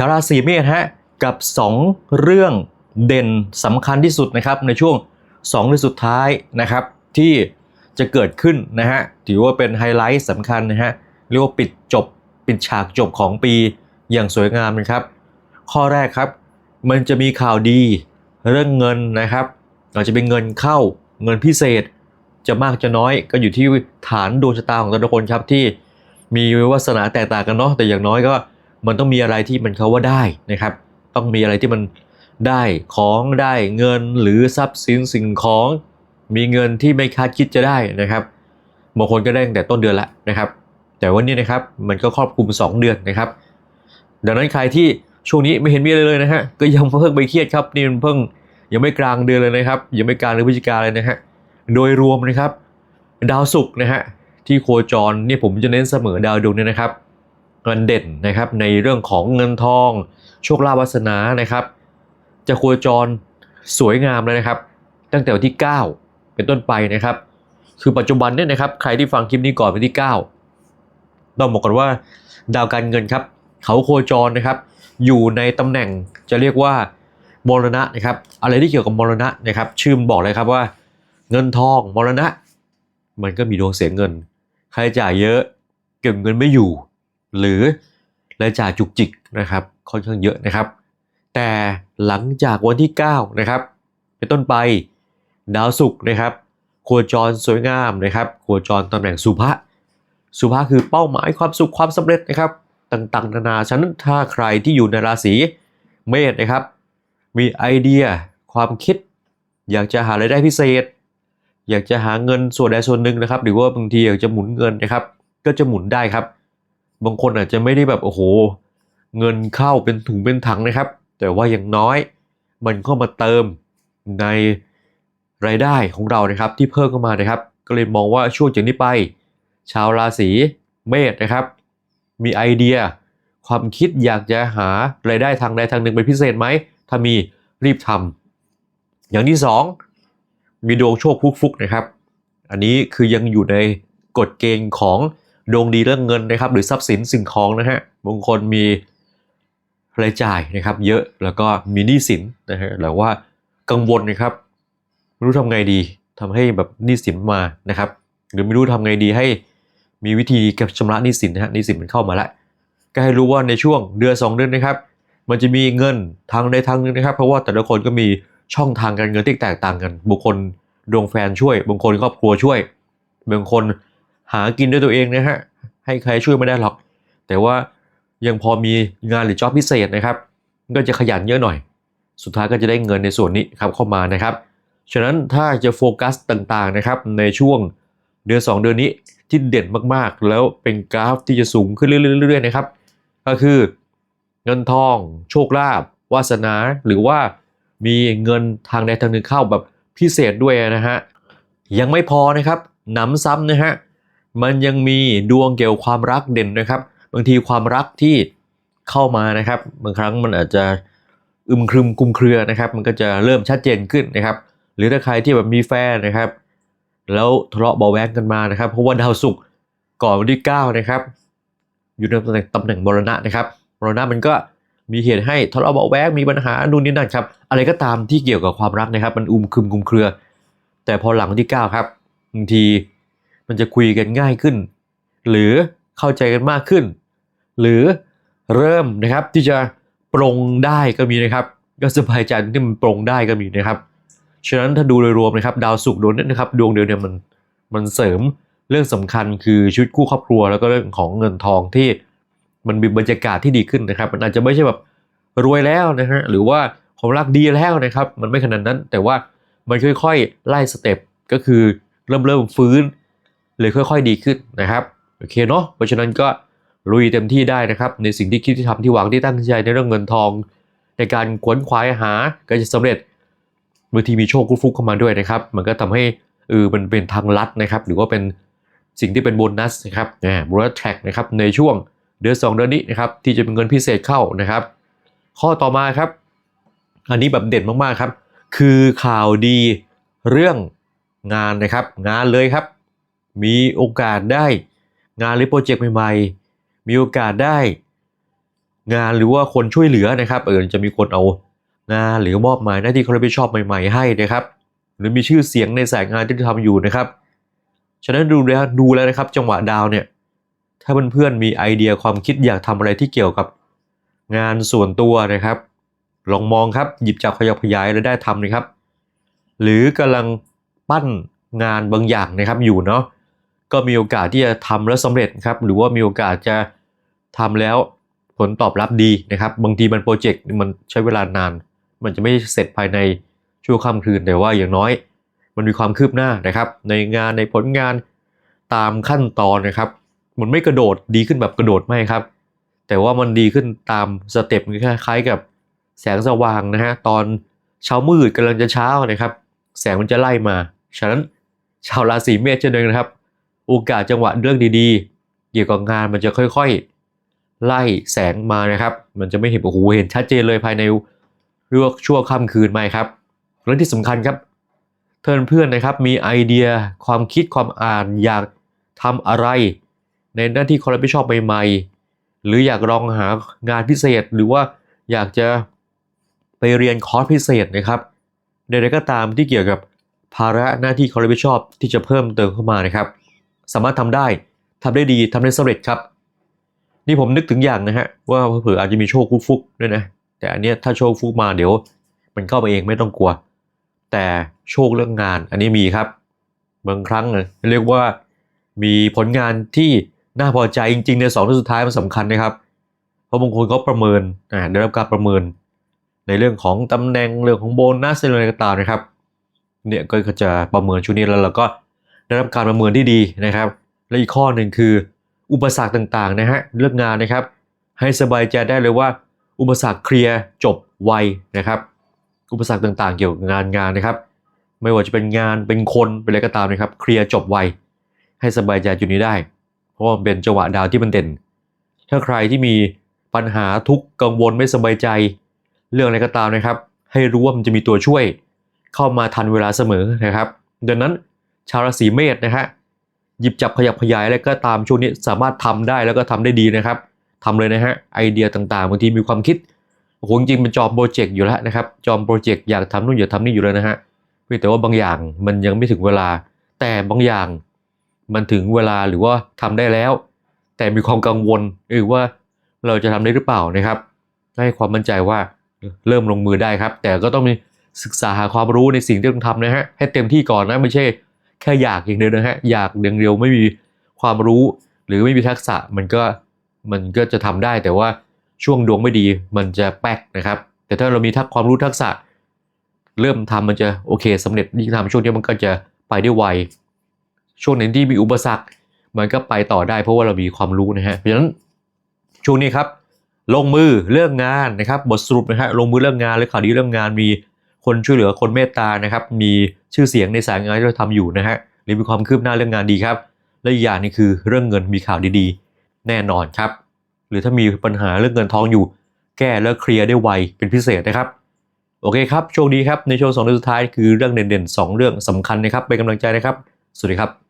ชาวราศีเมษฮะกับ 2 เรื่องเด่นสำคัญที่สุดนะครับในช่วง2เดือนสุดท้ายนะครับที่จะเกิดขึ้นนะฮะถือว่าเป็นไฮไลท์สำคัญนะฮะเรียกว่าปิดจบปิดฉากจบของปีอย่างสวยงามนะครับ ข้อแรกครับมันจะมีข่าวดีเรื่องเงินนะครับอาจจะเป็นเงินเข้าเงินพิเศษ จะมากจะน้อยก็อยู่ที่ฐานดวงชะตาของแต่ละคนครับที่มีวาสนาแตกต่างกันเนาะแต่อย่างน้อยก็ มันต้องมีอะไรที่มันเขาว่าได้นะครับ ต้องมีอะไรที่มันได้ของได้เงินหรือทรัพย์สินสิ่งของ มีเงินที่ไม่คาดคิดจะได้นะครับบางคนก็ได้ตั้งแต่ต้นเดือนละนะครับ แต่วันนี้นะครับมันก็ครอบคลุม 2 เดือนนะครับ ดังนั้นใครที่ช่วงนี้ไม่เห็นมีอะไรเลยนะฮะก็ยังเพิ่งไปเครียดครับนี่มันเพิ่งยังไม่กลางเดือนเลยนะครับ ยังไม่กลางเดือนพฤศจิกาเลยนะฮะโดยรวมนะครับ ดาวศุกร์นะฮะที่โคจรเนี่ยผมจะเน้นเสมอดาวดวงเนี้นะครับ เงินเด่นนะครับในเรื่องของเงินทอง โชคลาภวาสนานะครับ จะโคจรสวยงามเลยนะครับ ตั้งแต่วันที่ 9 เป็นต้นไปนะครับ คือปัจจุบันเนี่ยนะครับ ใครที่ฟังคลิปนี้ก่อนวันที่ 9 ต้องบอกก่อนว่าดาวการเงินครับ เขาโคจรนะครับ อยู่ในตำแหน่งจะเรียกว่ามรณะนะครับ อะไรที่เกี่ยวกับมรณะนะครับ ชื่อมนบอกเลยครับว่า เงินทองมรณะ มันก็มีดวงเสียเงินค่าใช้จ่ายเยอะ เก็บเงินไม่อยู่ หรือรายจ่ายจุกจิกนะครับค่อนข้างเยอะนะครับ แต่หลังจากวันที่9นะครับเป็นต้นไปดาวศุกร์นะครับโคจรสวยงามนะครับโคจรตำแหน่งสุภะสุภะคือเป้าหมายความสุขความสำเร็จนะครับ ต่างๆ นานาฉะนั้นถ้าใครที่อยู่ในราศีเมษนะครับ มีไอเดียความคิด อยากจะหารายได้พิเศษ อยากจะหาเงินส่วนใดส่วนหนึ่งนะครับ หรือว่าบางทีอยากจะหมุนเงินนะครับ ก็จะหมุนได้ครับ บางคนอาจจะไม่ได้แบบโอ้โห เงินเข้าเป็นถุงเป็นถังนะครับ แต่ว่าอย่างน้อยมันก็มาเติมในรายได้ของเรานะครับ ที่เพิ่มเข้ามานะครับ ก็เลยมองว่าช่วงจากนี้ไป ชาวราศีเมษนะครับ มีไอเดีย ความคิดอยากจะหารายได้ทางใดทางหนึ่งเป็นพิเศษไหมถ้ามีรีบทำอย่างที่สองมีดวงโชคฟุกๆนะครับ อันนี้คือยังอยู่ในกฎเกณฑ์ของ ดวงดีเรื่องเงินนะครับ หรือทรัพย์สินสิ่งของนะฮะบางคนมีรายจ่ายนะครับ เยอะแล้วก็มีหนี้สินนะฮะหรือว่ากังวลนะครับไม่รู้ทำไงดีทำให้แบบหนี้สินมานะครับ หรือไม่รู้ทำไงดีให้มีวิธีเก็บชำระหนี้สินนะฮะหนี้สินมันเข้ามาแล้วก็ให้รู้ว่าในช่วงเดือนสองเดือนนะครับ มันจะมีเงินทางใดทางหนึ่งนะครับ เพราะว่าแต่ละคนก็มีช่องทางการเงินที่แตกต่างกันบุคคลดวงแฟนช่วยบางคนครอบครัวช่วยบางคน หากินด้วยตัวเองนะฮะให้ใครช่วยไม่ได้หรอก แต่ว่ายังพอมีงานหรือจ็อบพิเศษนะครับ ก็จะขยันเยอะหน่อย สุดท้ายก็จะได้เงินในส่วนนี้ครับเข้ามานะครับ ฉะนั้นถ้าจะโฟกัสต่างๆนะครับในช่วงเดือน 2 เดือนนี้ที่เด่นมากๆ แล้วเป็นกราฟที่จะสูงขึ้นเรื่อยๆๆนะครับ ก็คือเงินทอง โชคลาภวาสนา หรือว่ามีเงินทางใดทางหนึ่งเข้าแบบพิเศษด้วยนะฮะยังไม่พอนะครับหนำซ้ำนะฮะ มันยังมีดวงเกี่ยวกับความรักเด่นนะครับ บางทีความรักที่เข้ามานะครับ บางครั้งมันอาจจะอึมครึมคุมเครือนะครับ มันก็จะเริ่มชัดเจนขึ้นนะครับ หรือถ้าใครที่แบบมีแฟนนะครับ แล้วทะเลาะเบาแวงกันมานะครับ เพราะว่าดาวศุกร์ก่อนวันที่9นะครับ อยู่ในตำแหน่งตำแหน่งมรณะนะครับมรณะมันก็มีเหตุให้ทะเลาะเบาแวงมีปัญหานู่นนี่นั่นครับ อะไรก็ตามที่เกี่ยวกับความรักนะครับ มันอุ้มคึมคุมเครือ แต่พอหลังวันที่ 9 ครับบางที มันจะคุยกันง่ายขึ้น หรือเข้าใจกันมากขึ้น หรือเริ่มนะครับที่จะปรงได้ก็มีนะครับ ก็สบายใจที่มันปรงได้ก็มีนะครับฉะนั้นถ้าดูโดยรวมนะครับ ดาวศุกร์ดวงนี้นะครับ ดวงเดียวเนี่ยมันมันเสริมเรื่องสำคัญคือชีวิตคู่ครอบครัว แล้วก็เรื่องของเงินทองที่มันมีบรรยากาศที่ดีขึ้นนะครับ มันอาจจะไม่ใช่แบบรวยแล้วนะฮะหรือว่าความรักดีแล้วนะครับ มันไม่ขนาดนั้น แต่ว่ามันค่อยๆ ไล่สเต็ปก็คือเริ่มเริ่มฟื้น เลยค่อย ๆ ดีขึ้นนะครับโอเคเนาะเพราะฉะนั้นก็ลุยเต็มที่ได้นะครับ ในสิ่งที่คิดที่ทำที่หวังที่ตั้งใจในเรื่องเงินทอง ในการขวนขวายหาก็จะสำเร็จบางทีมีโชคฟุกเข้ามาด้วยนะครับ มันก็ทำให้เออมันเป็นทางลัดนะครับ หรือว่าเป็นสิ่งที่เป็นโบนัสนะครับนะโบนัสแท็กนะครับในช่วงเดือน2 เดือนนี้นะครับที่จะเป็นเงินพิเศษเข้านะครับ ข้อต่อมาครับ อันนี้แบบเด่นมากๆครับ คือข่าวดีเรื่องงานนะครับ งานเลยครับ มีโอกาสได้งานหรือโปรเจกต์ใหม่ๆ มีโอกาสได้ งานหรือว่าคนช่วยเหลือนะครับ เออจะมีคนเอางานหรือมอบหมายหน้าที่เขารับผิดชอบใหม่ๆ ให้นะครับ หรือมีชื่อเสียงในสายงานที่ทำอยู่นะครับ ฉะนั้นดูแล้วดูแล้วนะครับ จังหวะดาวเนี่ย ถ้าเพื่อนๆมีไอเดียความคิดอยากทำอะไรที่เกี่ยวกับงานส่วนตัวนะครับ ลองมองครับหยิบจับขยับขยายแล้วได้ทำนะครับ หรือกำลังปั้นงานบางอย่างนะครับอยู่เนาะ ก็มีโอกาสที่จะทำแล้วสำเร็จครับหรือว่ามีโอกาสจะทำแล้วผลตอบรับดีนะครับ บางทีมันโปรเจกต์มันใช้เวลานาน มันจะไม่เสร็จภายในชั่วค่ำคืนแต่ว่าอย่างน้อย มันมีความคืบหน้านะครับ ในงานในผลงานตามขั้นตอนนะครับ มันไม่กระโดดดีขึ้นแบบกระโดดไม่ครับ แต่ว่ามันดีขึ้นตามสเต็ปคล้ายๆกับแสงสว่างนะฮะตอนเช้ามืดกำลังจะเช้านะครับ แสงมันจะไล่มา ฉะนั้นชาวราศีเมษเช่นเดียวกันนะครับ โอกาสจังหวะเรื่องดีๆ เกี่ยวกับงานมันจะค่อยๆ ไล่แสงมานะครับ มันจะไม่เห็นโอ้โหเห็นชัดเจนเลยภายในเรื่องชั่วค่ำคืนไหมครับ และที่สำคัญครับเพื่อนเพื่อนๆนะครับมีไอเดียความคิดความอ่านอยากทำอะไร ในหน้าที่ความรับผิดชอบใหม่ๆ หรืออยากลองหางานพิเศษหรือว่าอยากจะไปเรียนคอร์สพิเศษนะครับใดๆก็ตามที่เกี่ยวกับภาระหน้าที่ความรับผิดชอบที่จะเพิ่มเติมเข้ามานะครับ สามารถทำได้ทำได้ดีทำได้สำเร็จครับ นี่ผมนึกถึงอย่างนะฮะว่าเผื่ออาจจะมีโชคฟุกๆด้วยนะแต่อันเนี้ยถ้าโชคฟุกมาเดี๋ยว มันเข้ามาเองไม่ต้องกลัว แต่โชคเรื่องงานอันนี้มีครับบางครั้งเลยเรียกว่ามีผลงานที่น่าพอใจจริงๆในสองเรื่สุดท้ายมันสำคัญนะครับ เพราะบางคนเขาประเมินอ่าได้รับการประเมิน ในเรื่องของตำแหน่งเรื่องของโบนัสอะไรก็ตามนะครับเนี่ยก็จะประเมินชุดนี้แล้วเราก็ ได้รับการประเมินที่ดีนะครับ และอีกข้อหนึ่งคือ อุปสรรคต่างๆนะฮะเรื่องงานนะครับ ให้สบายใจได้เลยว่า อุปสรรคเคลียร์จบไวนะครับ อุปสรรคต่างๆ เกี่ยวกับงานงานนะครับ ไม่ว่าจะเป็นงานเป็นคนเป็นอะไรก็ตามนะครับ เคลียร์จบไวให้สบายใจจุดนี้ได้ เพราะว่ามันเป็นจังหวะดาวที่มันเด่น ถ้าใครที่มีปัญหาทุกกังวลไม่สบายใจ เรื่องอะไรก็ตามนะครับ ให้รู้ว่ามันจะมีตัวช่วย เข้ามาทันเวลาเสมอนะครับ ดังนั้น ชาวราศีเมษนะฮะหยิบจับขยับขยายอะไรก็ตามช่วงนี้สามารถทำได้แล้วก็ทำได้ดีนะครับทำเลยนะฮะไอเดียต่างๆบางทีมีความคิดโอ้โหจริงเป็นจอมโปรเจกต์อยู่แล้วนะครับจอมโปรเจกต์อยากทำนู่นอยากทำนี่อยู่แล้วนะฮะเพียงแต่ว่าบางอย่างมันยังไม่ถึงเวลา แต่บางอย่างมันถึงเวลาหรือว่าทำได้แล้ว แต่มีความกังวลหรือว่าเราจะทำได้หรือเปล่านะครับให้ความมั่นใจว่าเริ่มลงมือได้ครับ แต่ก็ต้องมีศึกษาหาความรู้ในสิ่งที่ต้องทำนะฮะให้เต็มที่ก่อนนะไม่ใช่ แค่อยากอย่างเดียวนะฮะอยากอย่างเดียวไม่มีความรู้ หรือไม่มีทักษะมันก็มันก็จะทำได้แต่ว่าช่วงดวงไม่ดีมันจะแป๊กนะครับ แต่ถ้าเรามีทักความรู้ทักษะ เริ่มทำมันจะโอเคสำเร็จยิ่งทำช่วงนี้มันก็จะไปได้ไวช่วงไหนที่มีอุปสรรค มันก็ไปต่อได้เพราะว่าเรามีความรู้นะฮะเพราะฉะนั้นช่วงนี้ครับ ลงมือเรื่องงานนะครับ บทสรุปนะฮะลงมือเรื่องงานและข่าวดีเรื่องงานมีคนช่วยเหลือคนเมตตานะครับ มี ชื่อเสียงในสายงานที่เราทำอยู่นะฮะหรือมีความคืบหน้าเรื่องงานดีครับ และอีกอย่างนึงคือเรื่องเงินมีข่าวดีๆ แน่นอนครับ หรือถ้ามีปัญหาเรื่องเงินทองอยู่ แก้แล้วเคลียร์ได้ไวเป็นพิเศษนะครับ โอเคครับโชคดีครับในช่วงสองเดืองสุดท้ายคือเรื่องเด่นๆสองเรื่องสำคัญนะครับเป็นกำลังใจนะครับ สวัสดีครับ